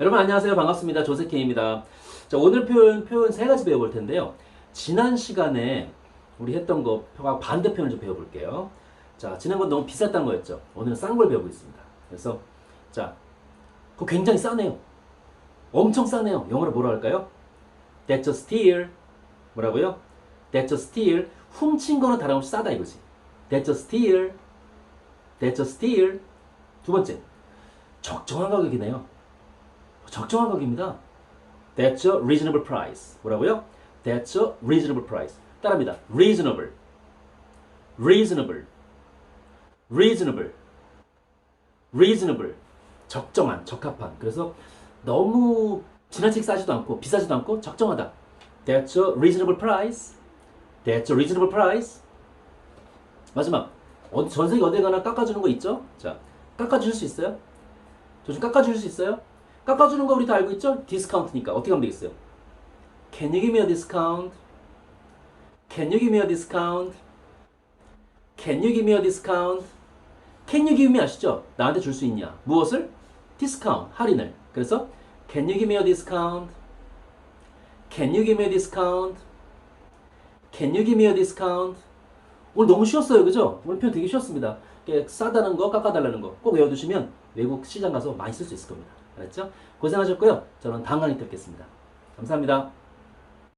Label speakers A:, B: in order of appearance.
A: 여러분 안녕하세요. 반갑습니다. 조세케입니다. 자, 오늘 표현, 표현 세 가지 배워볼 텐데요. 지난 시간에 우리 했던 거 표가 반대편을 좀 배워볼게요. 자, 지난 건 너무 비쌌다는 거였죠. 오늘은 싼 걸 배우고 있습니다. 그래서, 자, 그거 굉장히 싸네요. 엄청 싸네요. 영어로 뭐라 할까요? That's a steal. 뭐라고요? That's a steal. 훔친 거는 다름없이 싸다 이거지. That's a steal. That's a steal. 두 번째, 적정한 가격이네요. 적정한 가격입니다. That's a reasonable price. 뭐라고요? That's a reasonable price. 따라합니다. Reasonable. Reasonable. Reasonable. Reasonable. 적정한, 적합한. 그래서 너무 지나치게 싸지도 않고 비싸지도 않고 적정하다. That's a reasonable price. That's a reasonable price. 마지막. 어디 전세계 어디 가나 깎아주는 거 있죠? 자, 깎아주실 수 있어요? 저 좀 깎아주실 수 있어요? 깎아주는 거 우리 다 알고 있죠? 디스카운트니까 어떻게 하면 되겠어요? Can you give me a discount? Can you give me a discount? Can you give me a discount? Can you give me 아시죠? 나한테 줄 수 있냐? 무엇을? 디스카운트, 할인을. 그래서 Can you give me a discount? Can you give me a discount? Can you give me a discount? 오늘 너무 쉬웠어요, 그죠? 오늘 표현 되게 쉬웠습니다. 싸다는 거, 깎아달라는 거 꼭 외워두시면 외국 시장 가서 많이 쓸 수 있을 겁니다. 알았죠? 고생하셨고요. 저는 다음 강의 때 뵙겠습니다. 감사합니다.